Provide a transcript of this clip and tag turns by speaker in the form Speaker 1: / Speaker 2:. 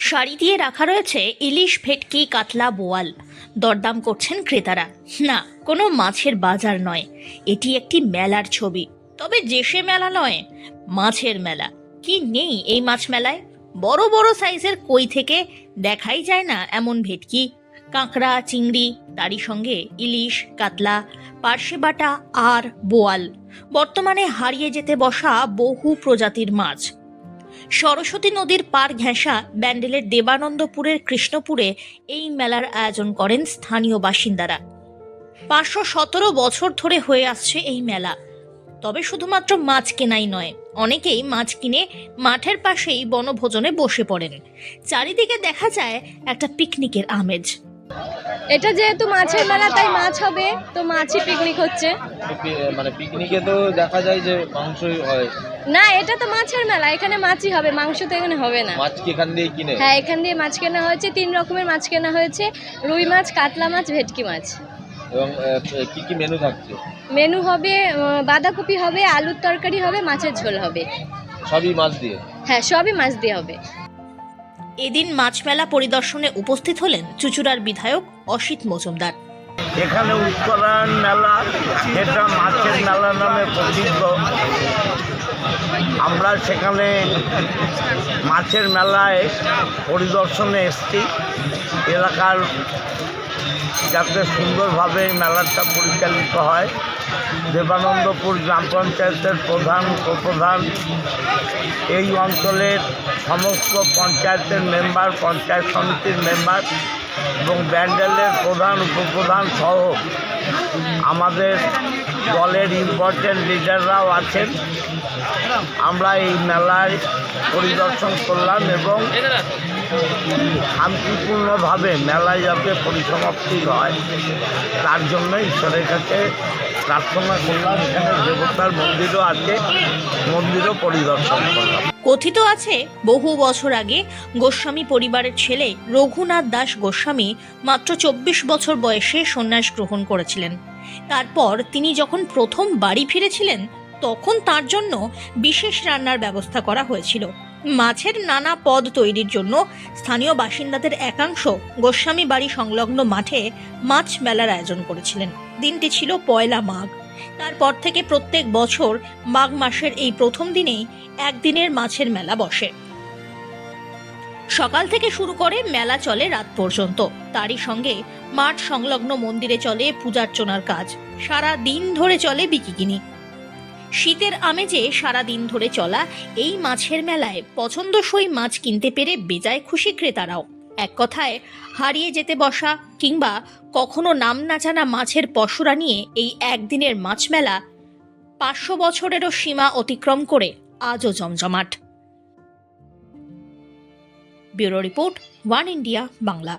Speaker 1: শাড়ি দিয়ে রাখা রয়েছে ইলিশ ভেটকি কাতলা বোয়াল। দরদাম করছেন ক্রেতারা। না, কোনো মাছের বাজার নয়। এটি একটি মেলার ছবি। তবে যে সে মেলা নয়, মাছের মেলা। কি নেই এই মাছ মেলায়? বড় বড় সাইজের কই থেকে দেখাই যায় না এমন ভেটকি। কাঁকড়া, চিংড়ি, তারই সঙ্গে ইলিশ, কাতলা, পার্শে বাটা, আর বোয়াল। বর্তমানে হারিয়ে যেতে বসা বহু প্রজাতির মাছ। সরস্বতী নদীর পার ঘেঁষা ব্যান্ডেলের দেবানন্দপুরের কৃষ্ণপুরে এই মেলার আয়োজন করেন স্থানীয় বাসিন্দারা। পাঁচশো সতেরো বছর ধরে হয়ে আসছে এই মেলা। তবে শুধুমাত্র মাছ কেনাই নয়, অনেকেই মাছ কিনে মাঠের পাশেই বনভোজনে বসে পড়েন। চারিদিকে দেখা যায় একটা পিকনিকের আমেজ।
Speaker 2: এটা যেহেতু মাছের মেলা তাই মাছ হবে। তো মাছই পিকনিক হচ্ছে।
Speaker 3: মানে পিকনিকে তো দেখা যায় যে মাংসই হয়।
Speaker 2: না এটা তো মাছের মেলা। এখানে মাছই হবে। মাংস তো এখানে হবে না।
Speaker 3: মাছ কি এখান দিয়ে কিনে?
Speaker 2: হ্যাঁ এখান দিয়ে মাছ কেনা হয়েছে। তিন রকমের মাছ কেনা হয়েছে। রুই মাছ কাতলা মাছ ভেটকি মাছ।
Speaker 3: এবং কি কি মেনু থাকছে?
Speaker 2: মেনু হবে বাঁধাকপি হবে আলুর তরকারি হবে মাছের ঝোল হবে।
Speaker 3: সবই মাছ দিয়ে?
Speaker 2: হ্যাঁ সবই মাছ দিয়ে হবে।
Speaker 1: এদিন মাছ মেলা পরিদর্শনে উপস্থিত হলেন চুচুড়ার বিধায়ক অসিত মজুমদার।
Speaker 4: এখানে উত্তরায়ণ মেলা যেটা মাছের মেলা নামে প্রসিদ্ধ। আমরা সেখানে মাছের মেলায় পরিদর্শনে এসছি। এলাকার যাতে সুন্দরভাবে মেলাটা পরিচালিত হয়। দেবানন্দপুর গ্রাম পঞ্চায়েতের প্রধান উপপ্রধান এই অঞ্চলের সমস্ত পঞ্চায়েতের মেম্বার, পঞ্চায়েত সমিতির মেম্বার এবং ব্যান্ডেলের প্রধান, উপপ্রধান সহ আমাদের দলের ইম্পর্টেন্ট লিডাররাও আছেন। আমরা এই মেলায় পরিদর্শন করলাম এবং শান্তিপূর্ণভাবে মেলায় যাতে পরিসমাপ্তি হয়, তার জন্য ঈশ্বরের কাছে প্রার্থনা করলাম। এখানে দেবতার মন্দিরও আছে, মন্দিরও পরিদর্শন করলাম।
Speaker 1: কথিত আছে, বহু বছর আগে গোস্বামী পরিবারের ছেলে রঘুনাথ দাস গোস্বামী মাত্র চব্বিশ বছর বয়সে সন্ন্যাস গ্রহণ করেছিলেন। তারপর তিনি যখন প্রথম বাড়ি ফিরেছিলেন, তখন তার জন্য বিশেষ রান্নার ব্যবস্থা করা হয়েছিল। মাছের নানা পদ তৈরির জন্য স্থানীয় বাসিন্দাদের একাংশ গোস্বামী বাড়ি সংলগ্ন মাঠে মাছ মেলার আয়োজন করেছিলেন। দিনটি ছিল পয়লা মাঘ। তারপর থেকে প্রত্যেক বছর মাঘ মাসের এই প্রথম দিনেই একদিনের মাছের মেলা বসে। সকাল থেকে শুরু করে মেলা চলে রাত পর্যন্ত। তারই সঙ্গে মাঠ সংলগ্ন মন্দিরে চলে পূজার্চনার কাজ। সারা দিন ধরে চলে বিকিকিনি। শীতের আমেজে সারা দিন ধরে চলা এই মাছের মেলায় পছন্দসই মাছ কিনতে পেরে বেজায় খুশি ক্রেতারাও। এক কথায়, হারিয়ে যেতে বসা কিংবা কখনো নাম না জানা মাছের পশুরা নিয়ে এই একদিনের মাছ মেলা পাঁচশো বছরেরও সীমা অতিক্রম করে আজও জমজমাট। Bureau report, one India, Bangla.